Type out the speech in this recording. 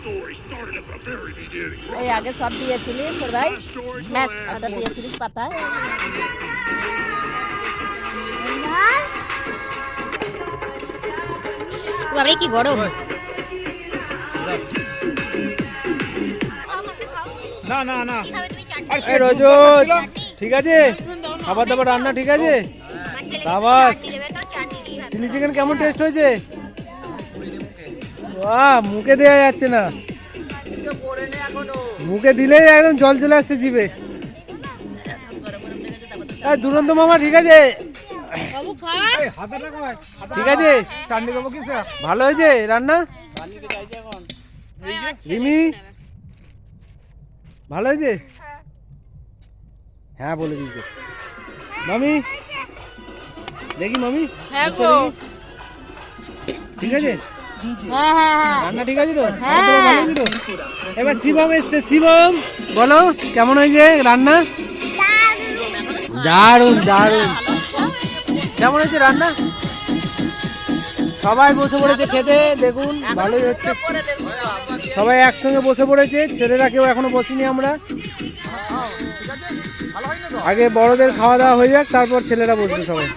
story started at the very beginning. ওই আগে সব দিয়েছিলিস তোর ভাই ব্যাস আদা দিয়েছিলিস পাতায় বাবারে কি গরম না না না কি খাবে তুমি চাটনি এই রজত ঠিক আছে খাবার দাবার রান্না ঠিক আছে সাবাস চাটনি দেবে তো চাটনি দিয়ে খাবে। চিলি চিকেন কেমন টেস্ট হয়েছে বাহ মুখে দেওয়া যাচ্ছে না। মুখে দিলেই একদম জল চলে আসছে জিবে দুরন্ত মামা ঠিক আছে? ঠিক আছে? ভালো হয়েছে রান্না? রিমি? ভালো হয়েছে? হ্যাঁ বলে দিয়েছে। মামি? দেখি মামি। হ্যাঁ। ঠিক আছে? হ্যাঁ হ্যাঁ হ্যাঁ। রান্না ঠিক আছে তো? তো এবার শিবম এসছে। শিবম বলো কেমন হয়েছে রান্না? দারুণ দারুণ কেমন হয়েছে রান্না? সবাই বসে পড়েছে খেতে দেখুন ভালোই হচ্ছে। সবাই একসঙ্গে বসে পড়েছে ছেলেরা কেউ এখনও বসিনি আমরা। আগে বড়দের খাওয়া দাওয়া হয়ে যাক তারপর ছেলেরা বসবে সবাই।